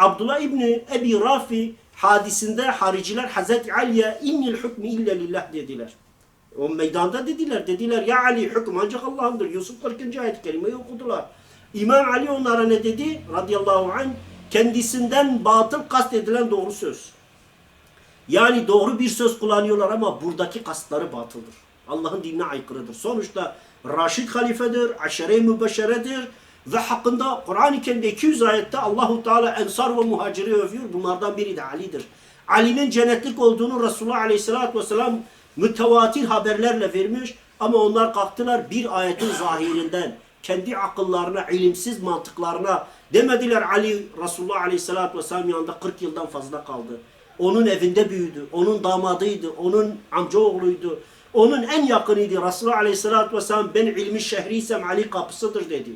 Abdullah İbni Ebi Rafi hadisinde hariciler Hazreti Ali'ye innil hükmü illa lillah dediler. O meydanda dediler. Dediler ya Ali hüküm ancak Allah'ındır. Yusuf 40. ayet-i kerimeyi okudular. İmam Ali onlara ne dedi? Radıyallahu anh kendisinden batıl kastedilen doğru söz. Yani doğru bir söz kullanıyorlar ama buradaki kastları batıldır. Allah'ın dinine aykırıdır. Sonuçta Raşid halifedir, aşere-i mübeşşeredir ve hakkında Kur'an-ı Kerim'de 200 ayette Allahu Teala ensar ve muhaciri övüyor. Bunlardan biri de Ali'dir. Ali'nin cennetlik olduğunu Resulullah Aleyhisselatü Vesselam mütevatir haberlerle vermiş ama onlar kalktılar bir ayetin zahirinden kendi akıllarına, ilimsiz mantıklarına demediler Ali Resulullah Aleyhisselatü Vesselam yanında 40 yıldan fazla kaldı. Onun evinde büyüdü, onun damadıydı, onun amcaoğluydu, onun en yakınıydı. Resulullah Aleyhisselatü Vesselam ben ilmi şehriysem Ali kapısıdır dedi.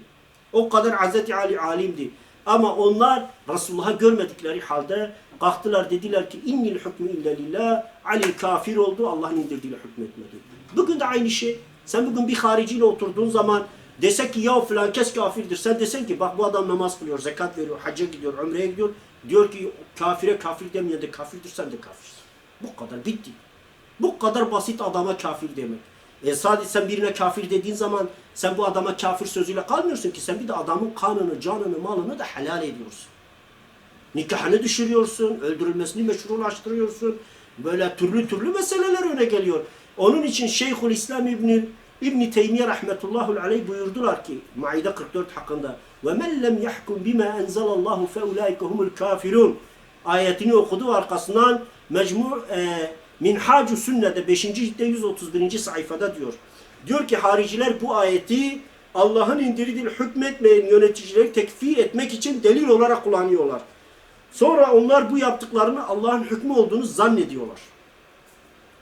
O kadar Hazreti Ali alimdi. Ama onlar Resulullah'ı görmedikleri halde kalktılar dediler ki innil hükmü illa lillah. Ali kafir oldu Allah'ın indirdiğiyle hükmetmedi. Bugün de aynı şey. Sen bugün bir hariciyle oturduğun zaman desek ki ya falan kes kafirdir. Sen desen ki bak bu adam namaz kılıyor, zekat veriyor, hacca gidiyor, ömreye gidiyor. Diyor ki kafire kafir demeyen de kafirdir sen de kafirsin. Bu kadar bitti. Bu kadar basit adama kafir demek. E sadece sen birine kafir dediğin zaman sen bu adama kafir sözüyle kalmıyorsun ki sen bir de adamın kanını, canını, malını da helal ediyorsun. Nikahını düşürüyorsun, öldürülmesini meşrulaştırıyorsun. Böyle türlü türlü meseleler öne geliyor. Onun için Şeyhül İslam İbni İbn Teymiye rahmetullahi aleyh buyurdular ki Maide 44 hakkında ve men lem yahkum bima enzelallahu fe ulaike humul kafirun ayetini okudu arkasından mecmu e, Minhacu Sünne'de 5. ciltte 131. sayfada diyor. Diyor ki hariciler bu ayeti Allah'ın indirdiği hükmetmeyen yöneticileri tekfir etmek için delil olarak kullanıyorlar. Sonra onlar bu yaptıklarını Allah'ın hükmü olduğunu zannediyorlar.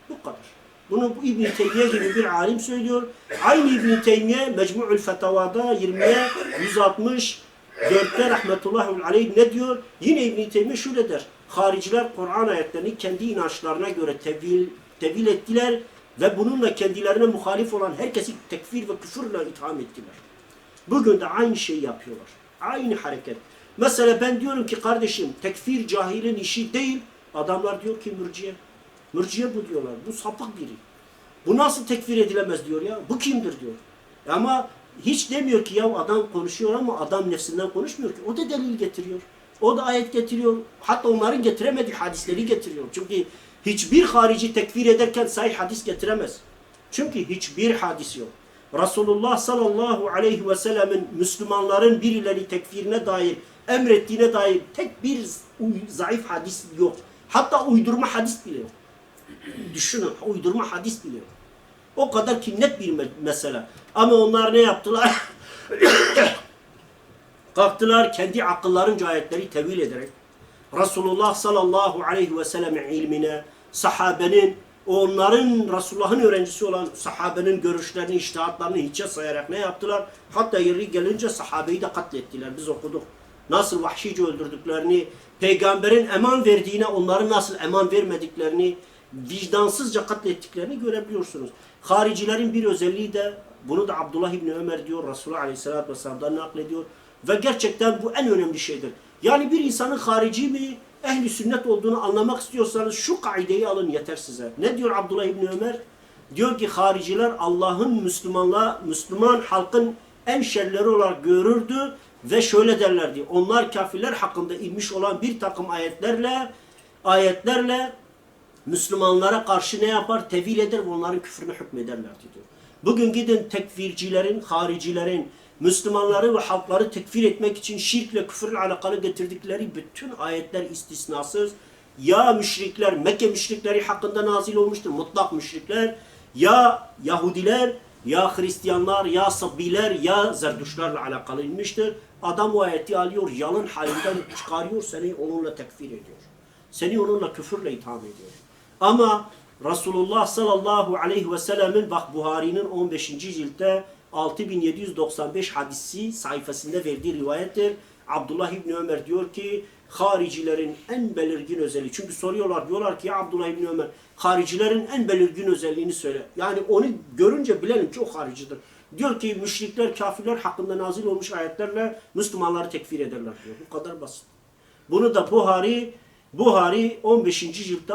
Bu kadar. Bunu bu İbn Teymiye gibi bir alim söylüyor. Aynı İbn Teymiye Mecmu'ül Fetavada 20'ye 164'te rahmetullahi aleyh ne diyor? Yine İbn Teymiye şöyle der. Hariciler Kur'an ayetlerini kendi inançlarına göre tevil, tevil ettiler ve bununla kendilerine muhalif olan herkesi tekfir ve küfürle itham ettiler. Bugün de aynı şeyi yapıyorlar. Aynı hareket. Mesela ben diyorum ki kardeşim tekfir cahilin işi değil. Adamlar diyor ki mürciye. Mürciye bu diyorlar. Bu sapık biri. Bu nasıl tekfir edilemez diyor ya. Bu kimdir diyor. Ama hiç demiyor ki ya adam konuşuyor ama adam nefsinden konuşmuyor ki. O da delil getiriyor. O da ayet getiriyor. Hatta onların getiremediği hadisleri getiriyor. Çünkü hiçbir harici tekfir ederken sahih hadis getiremez. Çünkü hiçbir hadis yok. Resulullah sallallahu aleyhi ve sellemin Müslümanların birileri tekfirine dair emrettiğine dair tek bir zayıf hadis yok. Hatta uydurma hadis bile yok. Düşünün uydurma hadis bile yok. O kadar ki net bir mesele. Ama onlar ne yaptılar? Kalktılar kendi akıllarınca ayetleri tevil ederek Resulullah sallallahu aleyhi ve sellem'in ilmine, sahabenin, onların Resulullah'ın öğrencisi olan sahabenin görüşlerini, iştihatlarını hiçe sayarak ne yaptılar? Hatta yeri gelince sahabeyi de katlettiler. Biz okuduk. Nasıl vahşice öldürdüklerini, peygamberin eman verdiğine onların nasıl eman vermediklerini, vicdansızca katlettiklerini görebiliyorsunuz. Haricilerin bir özelliği de, bunu da Abdullah İbni Ömer diyor, Resulullah Aleyhisselatü Vesselam'dan naklediyor. Ve gerçekten bu en önemli şeydir. Yani bir insanın harici mi, ehli sünnet olduğunu anlamak istiyorsanız şu kaideyi alın yeter size. Ne diyor Abdullah İbni Ömer? Diyor ki hariciler Allah'ın Müslümanla, Müslüman halkın en şerleri olarak görürdü ve şöyle derlerdi. Onlar kafirler hakkında inmiş olan bir takım ayetlerle ayetlerle Müslümanlara karşı ne yapar? Tevil eder ve onların küfrüne hükmederlerdi diyor. Bugün gidin tekfircilerin, haricilerin, Müslümanları ve halkları tekfir etmek için şirkle, küfürle alakalı getirdikleri bütün ayetler istisnasız ya müşrikler, Mekke müşrikleri hakkında nazil olmuştur, mutlak müşrikler, ya Yahudiler, ya Hristiyanlar, ya Sabbiler, ya Zerdüşlerle alakalı inmiştir. Adam o ayeti alıyor, yalın halinden çıkarıyor, seni onunla tekfir ediyor. Seni onunla küfürle itham ediyor. Ama Resulullah sallallahu aleyhi ve sellemin bak Buhari'nin 15. ciltte 6795 hadisi sayfasında verdiği rivayettir. Abdullah İbni Ömer diyor ki haricilerin en belirgin özelliği. Çünkü soruyorlar diyorlar ki ya Abdullah İbni Ömer haricilerin en belirgin özelliğini söyle. Yani onu görünce bilelim ki o haricidir. Diyor ki müşrikler, kafirler hakkında nazil olmuş ayetlerle Müslümanları tekfir ederler diyor. Bu kadar basit. Bunu da Buhari Buhari 15. ciltte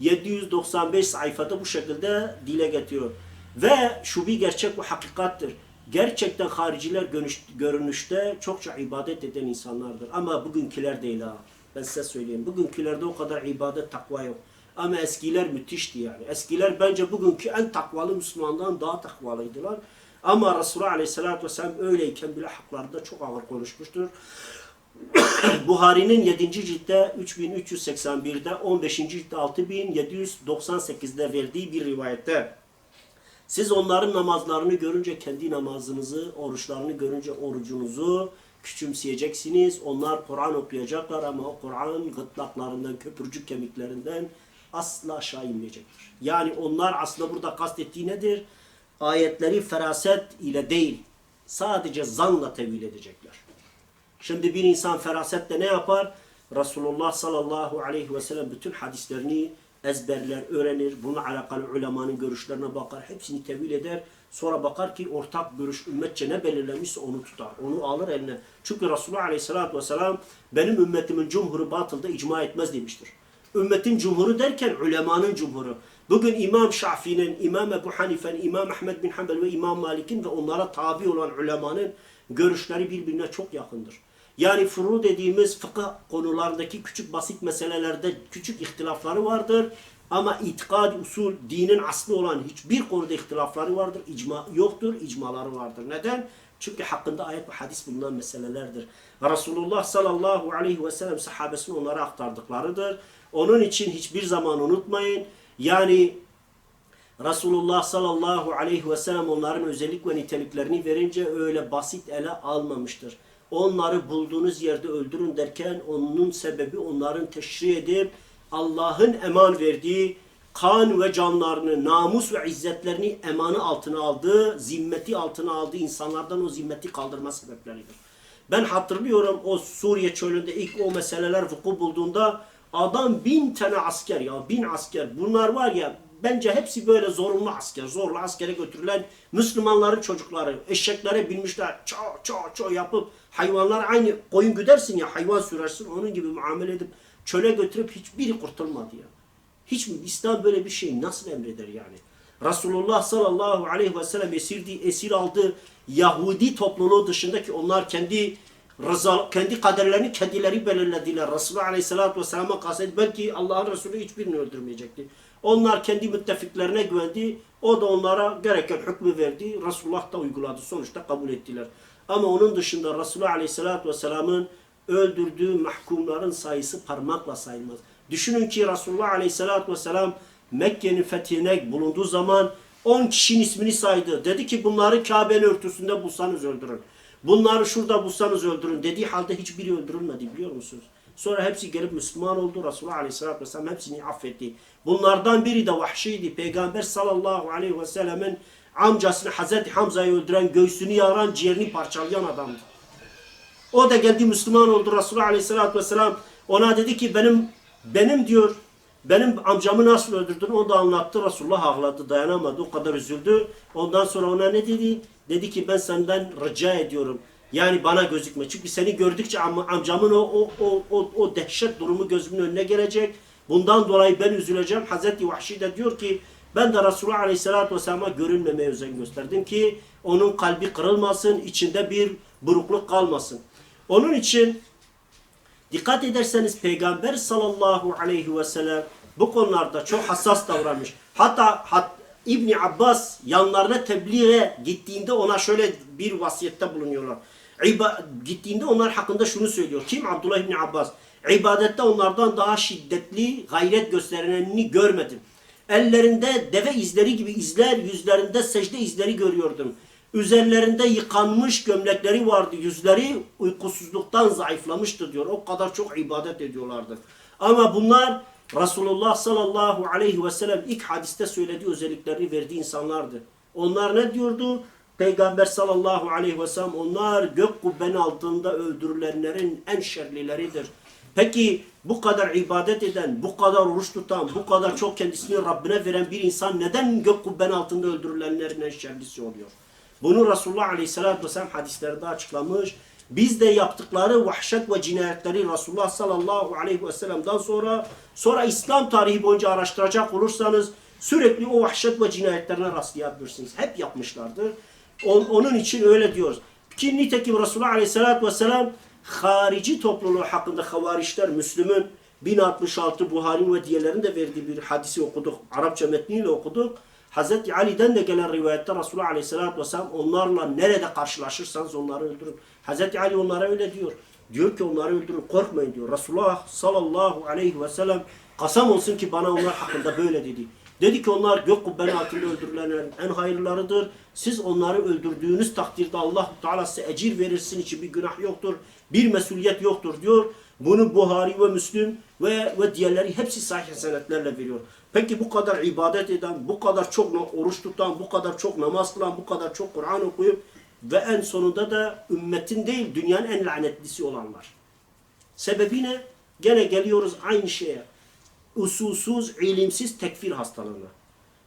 6795 sayfada bu şekilde dile getiriyor. Ve şu bir gerçek bu hakikattir. Gerçekten hariciler görünüş- görünüşte çokça ibadet eden insanlardır. Ama bugünküler değil ha. Ben size söyleyeyim. Bugünkülerde o kadar ibadet takva yok. Ama eskiler müthişti yani. Eskiler bence bugünkü en takvalı Müslümandan daha takvalıydılar. Ama Resulullah Aleyhisselatü Vesselam öyleyken bile haklarında çok ağır konuşmuştur. Buhari'nin 7. ciltte 3381'de 15. ciltte 6798'de verdiği bir rivayette siz onların namazlarını görünce kendi namazınızı, oruçlarını görünce orucunuzu küçümseyeceksiniz. Onlar Kur'an okuyacaklar ama o Kur'an gırtlaklarından, köprücük kemiklerinden asla aşağı inmeyecektir. Yani onlar aslında burada kastettiği nedir? Ayetleri feraset ile değil, sadece zanla tevil edecekler. Şimdi bir insan ferasetle ne yapar? Resulullah sallallahu aleyhi ve sellem bütün hadislerini ezberler, öğrenir. Bununla alakalı ulemanın görüşlerine bakar. Hepsini tevil eder. Sonra bakar ki ortak görüş ümmetçe ne belirlemişse onu tutar. Onu alır eline. Çünkü Resulullah aleyhissalatü vesselam benim ümmetimin cumhuru batılda icma etmez demiştir. Ümmetin cumhuru derken ulemanın cumhuru. Bugün İmam Şafii'nin, İmam Ebu Hanife'nin, İmam Ahmed bin Hanbel ve İmam Malik'in ve onlara tabi olan ulemanın görüşleri birbirine çok yakındır. Yani furu dediğimiz fıkıh konularındaki küçük basit meselelerde küçük ihtilafları vardır. Ama itikad, usul, dinin aslı olan hiçbir konuda ihtilafları vardır. İcma yoktur, icmaları vardır. Neden? Çünkü hakkında ayet ve hadis bulunan meselelerdir. Resulullah sallallahu aleyhi ve sellem sahabesini onlara aktardıklarıdır. Onun için hiçbir zaman unutmayın. Yani Resulullah sallallahu aleyhi ve sellem onların özellik ve niteliklerini verince öyle basit ele almamıştır. Onları bulduğunuz yerde öldürün derken onun sebebi onların teşri edip Allah'ın eman verdiği kan ve canlarını, namus ve izzetlerini emanı altına aldığı, zimmeti altına aldığı insanlardan o zimmeti kaldırma sebepleridir. Ben hatırlıyorum o Suriye çölünde ilk o meseleler vuku bulduğunda adam bin tane asker ya bin asker. Bunlar var ya bence hepsi böyle zorunlu asker. Zorla askere götürülen Müslümanların çocukları eşeklere binmişler. Ço ço ço yapıp hayvanlar aynı koyun güdersin ya hayvan sürersin onun gibi muamele edip çöle götürüp hiçbiri kurtulmadı ya. Hiç mi? İslam böyle bir şey nasıl emreder yani? Resulullah sallallahu aleyhi ve sellem esirdi, esir aldı. Yahudi topluluğu dışındaki onlar kendi rıza, kendi kaderlerini kendileri belirlediler. Resulullah aleyhissalatü vesselam'a kastet belki Allah'ın Resulü hiçbirini öldürmeyecekti. Onlar kendi müttefiklerine güvendi. O da onlara gereken hükmü verdi. Resulullah da uyguladı. Sonuçta kabul ettiler. Ama onun dışında Resulullah aleyhissalatü vesselamın öldürdüğü mahkumların sayısı parmakla sayılmaz. Düşünün ki Resulullah Aleyhisselatü Vesselam Mekke'nin fethine bulunduğu zaman 10 kişinin ismini saydı. Dedi ki bunları Kabe'nin örtüsünde bulsanız öldürün. Bunları şurada bulsanız öldürün dediği halde hiçbiri öldürülmedi biliyor musunuz? Sonra hepsi gelip Müslüman oldu. Resulullah Aleyhisselatü Vesselam hepsini affetti. Bunlardan biri de Vahşi'ydi. Peygamber sallallahu aleyhi ve sellemin amcasını Hazreti Hamza'yı öldüren, göğsünü yaran, ciğerini parçalayan adamdı. O da geldi Müslüman oldu. Resulullah Aleyhisselatü Vesselam ona dedi ki benim benim diyor benim amcamı nasıl öldürdün onu da anlattı. Resulullah ağladı dayanamadı o kadar üzüldü. Ondan sonra ona ne dedi? Dedi ki ben senden rica ediyorum. Yani bana gözükme. Çünkü seni gördükçe am- amcamın o, o, o, o, o dehşet durumu gözümün önüne gelecek. Bundan dolayı ben üzüleceğim. Hazreti Vahşi de diyor ki ben de Resulullah Aleyhisselatü Vesselam'a görünmemeye özen gösterdim ki onun kalbi kırılmasın, içinde bir burukluk kalmasın. Onun için dikkat ederseniz Peygamber sallallahu aleyhi ve sellem bu konularda çok hassas davranmış. Hatta hat, İbni Abbas yanlarına tebliğe gittiğinde ona şöyle bir vasiyette bulunuyorlar. İba, gittiğinde onlar hakkında şunu söylüyor. Kim? Abdullah İbni Abbas. İbadette onlardan daha şiddetli gayret gösterenini görmedim. Ellerinde deve izleri gibi izler, yüzlerinde secde izleri görüyordum. Üzerlerinde yıkanmış gömlekleri vardı. Yüzleri uykusuzluktan zayıflamıştı diyor. O kadar çok ibadet ediyorlardı. Ama bunlar Resulullah sallallahu aleyhi ve sellem ilk hadiste söylediği özelliklerini verdiği insanlardı. Onlar ne diyordu? Peygamber sallallahu aleyhi ve sellem onlar gök kubbenin altında öldürülenlerin en şerlileridir. Peki bu kadar ibadet eden, bu kadar oruç tutan, bu kadar çok kendisini Rabbine veren bir insan neden gök kubbenin altında öldürülenlerin en şerlisi oluyor? Bunu Resulullah Aleyhisselatü Vesselam hadislerinde açıklamış Biz de yaptıkları vahşet ve cinayetleri Resulullah sallallahu aleyhi ve sellem'den sonra sonra İslam tarihi boyunca araştıracak olursanız sürekli o vahşet ve cinayetlerine rastlayabilirsiniz. Hep yapmışlardır. On- onun için öyle diyoruz. Ki nitekim Resulullah aleyhissalatü vesselam harici topluluğu hakkında havarişler Müslüm'ün 1066 Buhari ve diğerlerin de verdiği bir hadisi okuduk. Arapça metniyle okuduk. Hazreti Ali'den de gelen rivayette Resulullah Aleyhisselatü Vesselam onlarla nerede karşılaşırsanız onları öldürün. Hazreti Ali onlara öyle diyor. Diyor ki onları öldürün korkmayın diyor. Resulullah sallallahu aleyhi ve sellem kasam olsun ki bana onlar hakkında böyle dedi. Dedi ki onlar gök kubbenin altında öldürülenlerin en hayırlarıdır. Siz onları öldürdüğünüz takdirde Allah Teala size ecir verirsin için bir günah yoktur. Bir mesuliyet yoktur diyor. Bunu Buhari ve Müslüm ve, ve diğerleri hepsi sahih senetlerle veriyor. Peki bu kadar ibadet eden, bu kadar çok oruç tutan, bu kadar çok namaz kılan, bu kadar çok Kur'an okuyup ve en sonunda da ümmetin değil dünyanın en lanetlisi olanlar. Sebebi ne? Gene geliyoruz aynı şeye. Usulsüz, ilimsiz tekfir hastalığına.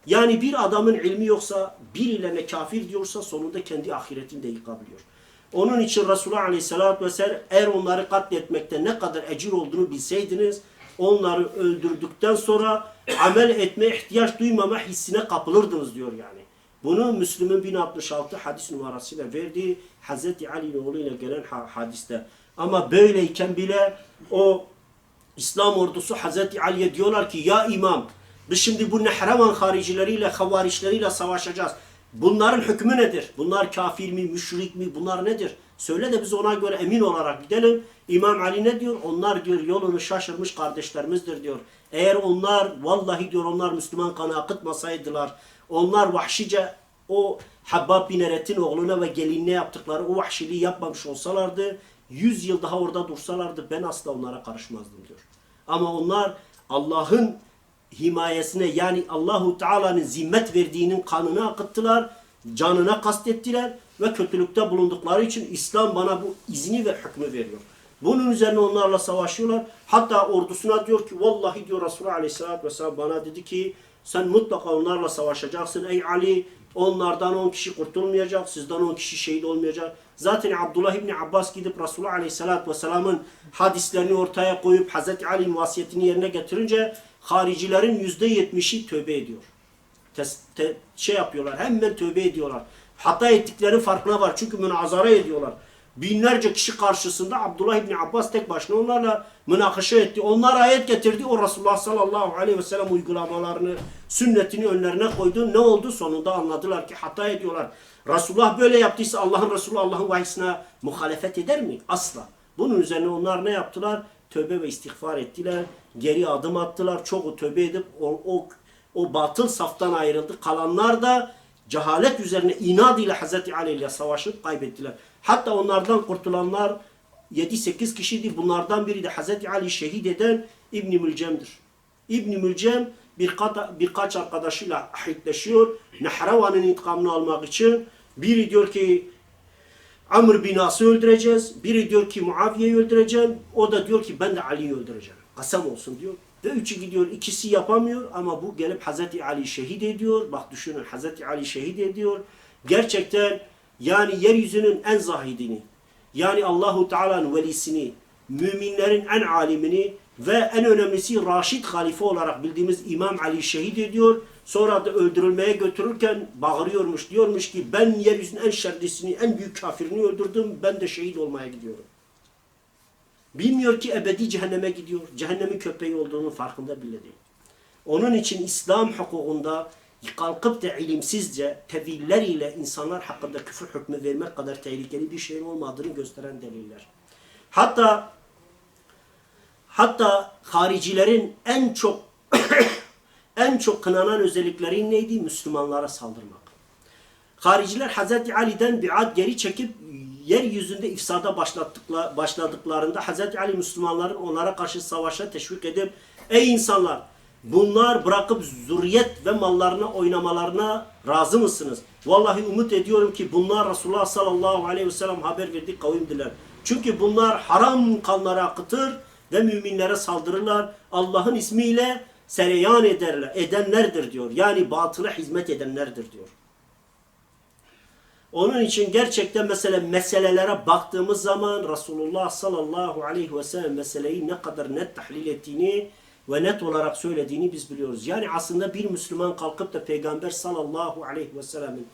Yani bir adamın ilmi yoksa, birilerine kafir diyorsa sonunda kendi ahiretini de yıkabiliyor. Onun için Resulullah Aleyhisselatü Vesselam eğer onları katletmekte ne kadar ecir olduğunu bilseydiniz, onları öldürdükten sonra amel etme ihtiyaç duymama hissine kapılırdınız diyor yani. Bunu Müslüm'ün 1066 hadis numarasıyla verdiği Hazreti Ali'nin oğluyla gelen ha- hadiste. Ama böyleyken bile o İslam ordusu Hazreti Ali'ye diyorlar ki ya imam biz şimdi bu Nehrevan haricileriyle, havarişleriyle savaşacağız. Bunların hükmü nedir? Bunlar kafir mi, müşrik mi? Bunlar nedir? Söyle de biz ona göre emin olarak gidelim. İmam Ali ne diyor? Onlar diyor yolunu şaşırmış kardeşlerimizdir diyor. Eğer onlar vallahi diyor onlar Müslüman kanı akıtmasaydılar, onlar vahşice o Habbab bin Eret'in oğluna ve gelinine yaptıkları o vahşiliği yapmamış olsalardı, 100 yıl daha orada dursalardı ben asla onlara karışmazdım diyor. Ama onlar Allah'ın himayesine yani Allahu Teala'nın zimmet verdiğinin kanını akıttılar, canına kastettiler ve kötülükte bulundukları için İslam bana bu izni ve hükmü veriyor. Bunun üzerine onlarla savaşıyorlar. Hatta ordusuna diyor ki vallahi diyor Resulullah Aleyhisselatü Vesselam bana dedi ki sen mutlaka onlarla savaşacaksın ey Ali. Onlardan 10 kişi kurtulmayacak, sizden 10 kişi şehit olmayacak. Zaten Abdullah İbni Abbas gidip Resulullah Aleyhisselatü Vesselam'ın hadislerini ortaya koyup Hazreti Ali'nin vasiyetini yerine getirince haricilerin %70'i tövbe ediyor. Tes- te- şey yapıyorlar, hemen tövbe ediyorlar. Hata ettikleri farkına var çünkü münazara ediyorlar. Binlerce kişi karşısında Abdullah İbni Abbas tek başına onlarla münakaşa etti. Onlar ayet getirdi. O Resulullah sallallahu aleyhi ve sellem uygulamalarını, sünnetini önlerine koydu. Ne oldu? Sonunda anladılar ki hata ediyorlar. Resulullah böyle yaptıysa Allah'ın Resulü Allah'ın vahyisine muhalefet eder mi? Asla. Bunun üzerine onlar ne yaptılar? Tövbe ve istiğfar ettiler. Geri adım attılar. Çoğu tövbe edip o, o, o batıl saftan ayrıldı. Kalanlar da cehalet üzerine inad ile Hazreti Ali ile savaşıp kaybettiler. Hatta onlardan kurtulanlar 7-8 kişiydi. Bunlardan biri de Hazreti Ali şehit eden İbn Mülcem'dir. İbn Mülcem birkaç, birkaç arkadaşıyla ahitleşiyor. Nehravan'ın intikamını almak için. Biri diyor ki Amr bin As'ı öldüreceğiz. Biri diyor ki Muaviye'yi öldüreceğim. O da diyor ki ben de Ali'yi öldüreceğim. Kasam olsun diyor. Ve üçü gidiyor. ikisi yapamıyor ama bu gelip Hazreti Ali şehit ediyor. Bak düşünün Hazreti Ali şehit ediyor. Gerçekten yani yeryüzünün en zahidini yani Allahu Teala'nın velisini, müminlerin en alimini ve en önemlisi Raşid halife olarak bildiğimiz İmam Ali şehit ediyor. Sonra da öldürülmeye götürürken bağırıyormuş. Diyormuş ki ben yeryüzünün en şerlisini, en büyük kafirini öldürdüm. Ben de şehit olmaya gidiyorum. Bilmiyor ki ebedi cehenneme gidiyor. Cehennemin köpeği olduğunun farkında bile değil. Onun için İslam hukukunda kalkıp da ilimsizce teviller ile insanlar hakkında küfür hükmü vermek kadar tehlikeli bir şeyin olmadığını gösteren deliller. Hatta hatta haricilerin en çok en çok kınanan özellikleri neydi? Müslümanlara saldırmak. Hariciler Hazreti Ali'den biat geri çekip yeryüzünde ifsada başladıklarında Hazreti Ali Müslümanların onlara karşı savaşa teşvik edip ey insanlar bunlar bırakıp zürriyet ve mallarına oynamalarına razı mısınız? Vallahi umut ediyorum ki bunlar Resulullah sallallahu aleyhi ve sellem haber verdiği kavimdiler. Çünkü bunlar haram kanları akıtır ve müminlere saldırırlar. Allah'ın ismiyle sereyan ederler, edenlerdir diyor. Yani batıla hizmet edenlerdir diyor. Onun için gerçekten mesela meselelere baktığımız zaman Resulullah sallallahu aleyhi ve sellem meseleyi ne kadar net tahlil ettiğini ve net olarak söylediğini biz biliyoruz. Yani aslında bir Müslüman kalkıp da Peygamber sallallahu aleyhi ve sellemin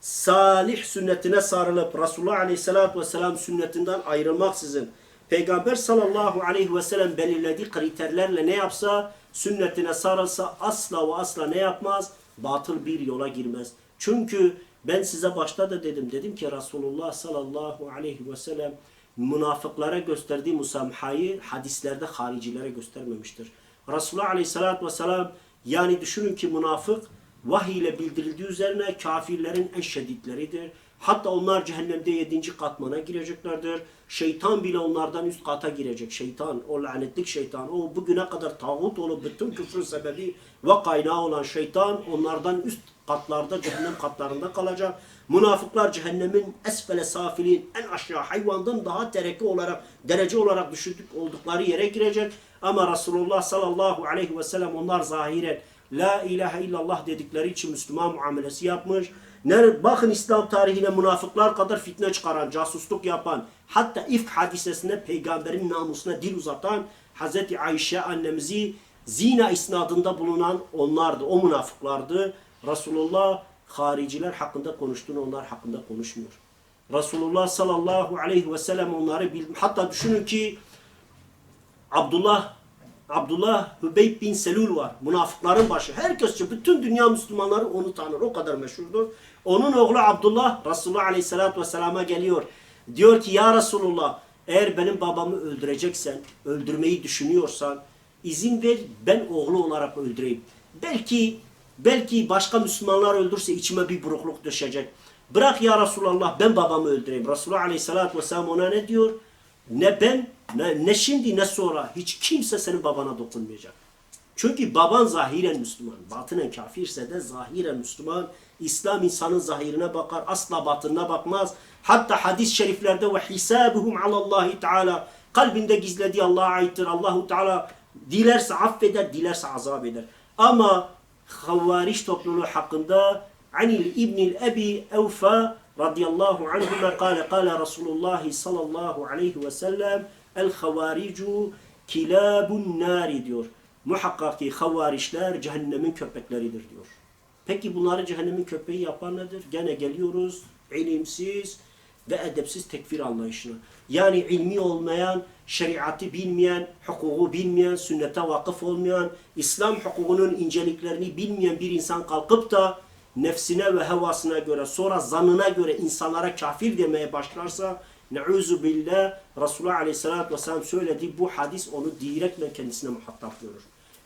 salih sünnetine sarılıp Resulullah aleyhissalatü vesselam sünnetinden ayrılmaksızın Peygamber sallallahu aleyhi ve sellem belirlediği kriterlerle ne yapsa sünnetine sarılsa asla ve asla ne yapmaz? Batıl bir yola girmez. Çünkü ben size başta da dedim. Dedim ki Resulullah sallallahu aleyhi ve sellem münafıklara gösterdiği musamhayı hadislerde haricilere göstermemiştir. Resulullah aleyhissalatü vesselam yani düşünün ki münafık vahiy ile bildirildiği üzerine kafirlerin en şeditleridir. Hatta onlar cehennemde yedinci katmana gireceklerdir. Şeytan bile onlardan üst kata girecek. Şeytan, o lanetlik şeytan, o bugüne kadar tağut olup bütün küfrün sebebi ve kaynağı olan şeytan onlardan üst katlarda, cehennem katlarında kalacak. Münafıklar cehennemin esfele safilin en aşağı hayvandan daha tereki olarak, derece olarak düşük oldukları yere girecek. Ama Resulullah sallallahu aleyhi ve sellem onlar zahiren La ilahe illallah dedikleri için Müslüman muamelesi yapmış. Ne, bakın İslam tarihine münafıklar kadar fitne çıkaran, casusluk yapan, hatta ifk hadisesine peygamberin namusuna dil uzatan Hazreti Ayşe annemizi zina isnadında bulunan onlardı, o münafıklardı. Resulullah hariciler hakkında konuştuğunu onlar hakkında konuşmuyor. Resulullah sallallahu aleyhi ve sellem onları bil hatta düşünün ki Abdullah Abdullah Hübeyb bin Selul var. Münafıkların başı. Herkes, bütün dünya Müslümanları onu tanır. O kadar meşhurdur. Onun oğlu Abdullah Resulullah Aleyhisselatü Vesselam'a geliyor. Diyor ki ya Resulullah eğer benim babamı öldüreceksen, öldürmeyi düşünüyorsan izin ver ben oğlu olarak öldüreyim. Belki belki başka Müslümanlar öldürse içime bir burukluk düşecek. Bırak ya Resulallah ben babamı öldüreyim. Resulullah Aleyhisselatü Vesselam ona ne diyor? Ne ben, ne, ne şimdi ne sonra hiç kimse senin babana dokunmayacak. Çünkü baban zahiren Müslüman. Batınen kafirse de zahiren Müslüman. İslam insanın zahirine bakar. Asla batınına bakmaz. Hatta hadis-i şeriflerde ve hisabuhum alallahi teala kalbinde gizlediği Allah'a aittir. Allahu Teala dilerse affeder, dilerse azap eder. Ama Havariş topluluğu hakkında Anil İbnil Ebi Evfa radıyallahu anhuma kâle kâle Resulullah sallallahu aleyhi ve sellem el havaricu kilabun nari diyor. Muhakkak ki havarişler cehennemin köpekleridir diyor. Peki bunları cehennemin köpeği yapan nedir? Gene geliyoruz ilimsiz ve edepsiz tekfir anlayışına. Yani ilmi olmayan, şeriatı bilmeyen, hukuku bilmeyen, sünnete vakıf olmayan, İslam hukukunun inceliklerini bilmeyen bir insan kalkıp da nefsine ve hevasına göre sonra zanına göre insanlara kafir demeye başlarsa Neuzu billah Resulullah Aleyhisselatü Vesselam söyledi bu hadis onu direktle kendisine muhatap görür.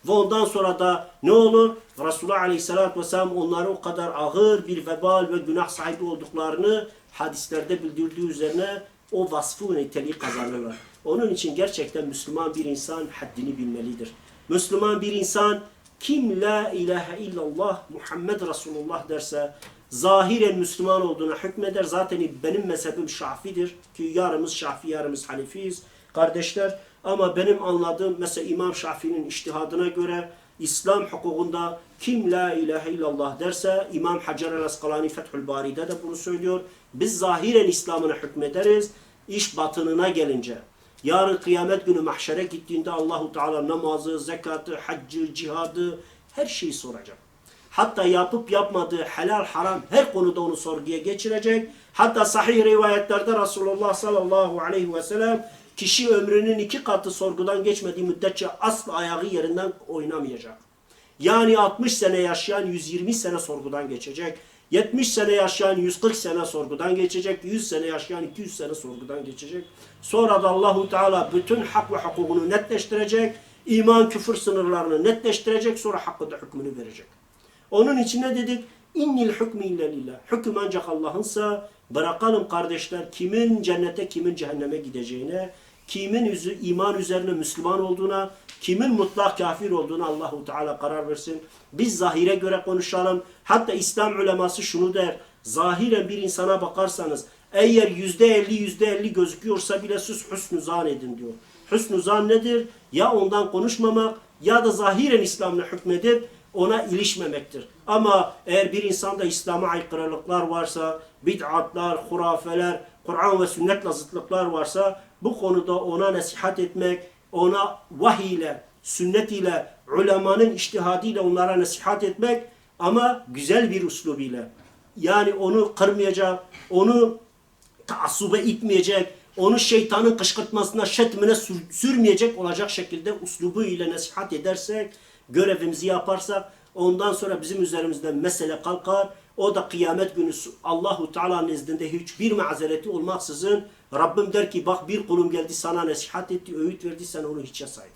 Ve ondan sonra da ne olur? Resulullah Aleyhisselatü Vesselam onları o kadar ağır bir vebal ve günah sahibi olduklarını hadislerde bildirdiği üzerine o vasfı ve niteliği kazanırlar. Onun için gerçekten Müslüman bir insan haddini bilmelidir. Müslüman bir insan kim la ilahe illallah Muhammed Resulullah derse zahiren Müslüman olduğuna hükmeder. Zaten benim mezhebim Şafi'dir ki yarımız Şafi yarımız Hanefiyiz kardeşler. Ama benim anladığım mesela İmam Şafii'nin iştihadına göre İslam hukukunda kim la ilahe illallah derse İmam Hacer el-Askalani Fethül Bari'de de bunu söylüyor. Biz zahiren İslam'ına hükmederiz. İş batınına gelince yarın kıyamet günü mahşere gittiğinde Allahu Teala namazı, zekatı, haccı, cihadı her şeyi soracak. Hatta yapıp yapmadığı helal haram her konuda onu sorguya geçirecek. Hatta sahih rivayetlerde Resulullah sallallahu aleyhi ve sellem kişi ömrünün iki katı sorgudan geçmediği müddetçe asla ayağı yerinden oynamayacak. Yani 60 sene yaşayan 120 sene sorgudan geçecek. 70 sene yaşayan 140 sene sorgudan geçecek. 100 sene yaşayan 200 sene sorgudan geçecek. Sonra da Allahu Teala bütün hak ve hukukunu netleştirecek. iman küfür sınırlarını netleştirecek. Sonra hakkında hükmünü verecek. Onun için ne dedik? İnnil hükmü ille lillah. Hüküm ancak Allah'ınsa bırakalım kardeşler kimin cennete kimin cehenneme gideceğine, kimin üzü, iman üzerine Müslüman olduğuna, kimin mutlak kafir olduğuna Allahu Teala karar versin. Biz zahire göre konuşalım. Hatta İslam uleması şunu der. Zahiren bir insana bakarsanız eğer yüzde elli yüzde elli gözüküyorsa bile siz hüsnü zan edin diyor. Hüsnü zan nedir? Ya ondan konuşmamak ya da zahiren İslam'la hükmedip ona ilişmemektir. Ama eğer bir insanda İslam'a aykırılıklar varsa, bid'atlar, hurafeler, Kur'an ve sünnetle zıtlıklar varsa bu konuda ona nasihat etmek, ona vahiy ile, sünnet ile, ulemanın iştihadıyla onlara nasihat etmek ama güzel bir uslub ile. Yani onu kırmayacak, onu taassuba itmeyecek, onu şeytanın kışkırtmasına, şetmine sür- sürmeyecek olacak şekilde uslubu ile nasihat edersek, görevimizi yaparsak, ondan sonra bizim üzerimizden mesele kalkar. O da kıyamet günü Allahu Teala nezdinde hiçbir mazereti olmaksızın Rabbim der ki bak bir kulum geldi sana nasihat etti, öğüt verdi sen onu hiçe saydın.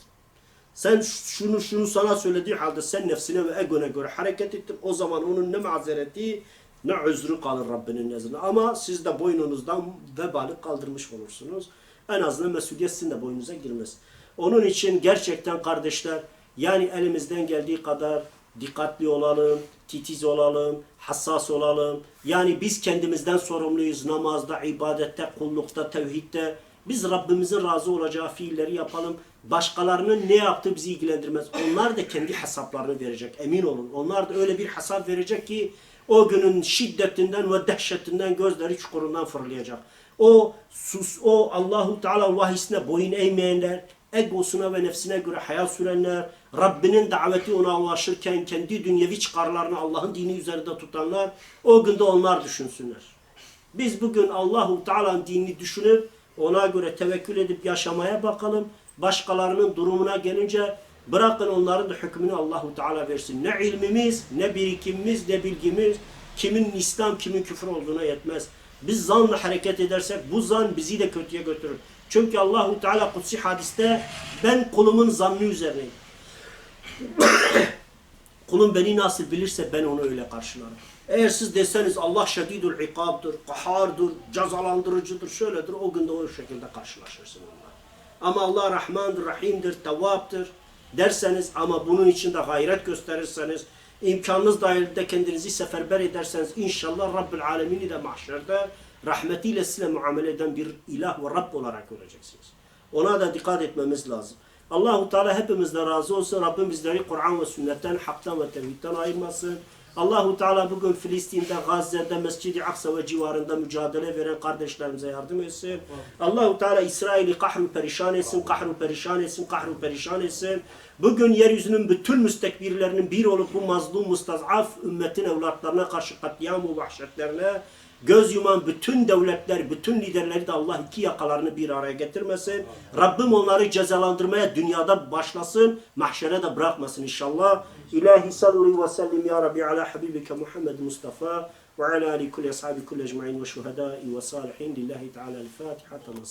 Sen şunu şunu sana söylediği halde sen nefsine ve egona göre hareket ettin. O zaman onun ne mazereti ne özrü kalır Rabbinin nezdinde. Ama siz de boynunuzdan vebali kaldırmış olursunuz. En azından mesuliyet sizin de boynunuza girmez. Onun için gerçekten kardeşler yani elimizden geldiği kadar dikkatli olalım, titiz olalım, hassas olalım. Yani biz kendimizden sorumluyuz namazda, ibadette, kullukta, tevhidde. Biz Rabbimizin razı olacağı fiilleri yapalım. Başkalarının ne yaptığı bizi ilgilendirmez. Onlar da kendi hesaplarını verecek. Emin olun. Onlar da öyle bir hesap verecek ki o günün şiddetinden ve dehşetinden gözleri çukurundan fırlayacak. O sus, o Allahu Teala vahisine boyun eğmeyenler, egosuna ve nefsine göre hayat sürenler, Rabbinin daveti ona ulaşırken kendi dünyevi çıkarlarını Allah'ın dini üzerinde tutanlar, o günde onlar düşünsünler. Biz bugün Allahu Teala'nın dinini düşünüp ona göre tevekkül edip yaşamaya bakalım. Başkalarının durumuna gelince bırakın onların da hükmünü Allahu Teala versin. Ne ilmimiz, ne birikimimiz, ne bilgimiz kimin İslam, kimin küfür olduğuna yetmez. Biz zanla hareket edersek bu zan bizi de kötüye götürür. Çünkü Allahu Teala kutsi hadiste ben kulumun zannı üzerineyim. Kulum beni nasıl bilirse ben onu öyle karşılarım. Eğer siz deseniz Allah şedidül ikabdır, kahardır, cezalandırıcıdır, şöyledir o günde o şekilde karşılaşırsın onunla. Ama Allah Rahmandır, Rahim'dir, Tevvap'tır derseniz ama bunun için de gayret gösterirseniz, imkanınız dahilinde kendinizi seferber ederseniz inşallah Rabbül Alemin'i de mahşerde rahmetiyle size muamele eden bir ilah ve Rabb olarak göreceksiniz. Ona da dikkat etmemiz lazım. Allahu Teala hepimizden razı olsun. Rabbim bizleri Kur'an ve sünnetten, haktan ve tevhidden ayırmasın. Allahu Teala bugün Filistin'de, Gazze'de, Mescid-i Aksa ve civarında mücadele veren kardeşlerimize yardım etsin. Allahu Teala İsrail'i kahru perişan etsin, kahru perişan etsin, kahru perişan etsin. Bugün yeryüzünün bütün müstekbirlerinin bir olup bu mazlum, mustazaf ümmetin evlatlarına karşı katliam ve vahşetlerine göz yuman bütün devletler, bütün liderleri de Allah iki yakalarını bir araya getirmesin. Rabbim onları cezalandırmaya dünyada başlasın, mahşere de bırakmasın inşallah. İlahi salli ve sellim ya Rabbi ala habibike Muhammed Mustafa ve ala ali kulli ashabi kulli ecmain ve şuhadai ve salihin lillahi teala el-Fatiha. Tamam.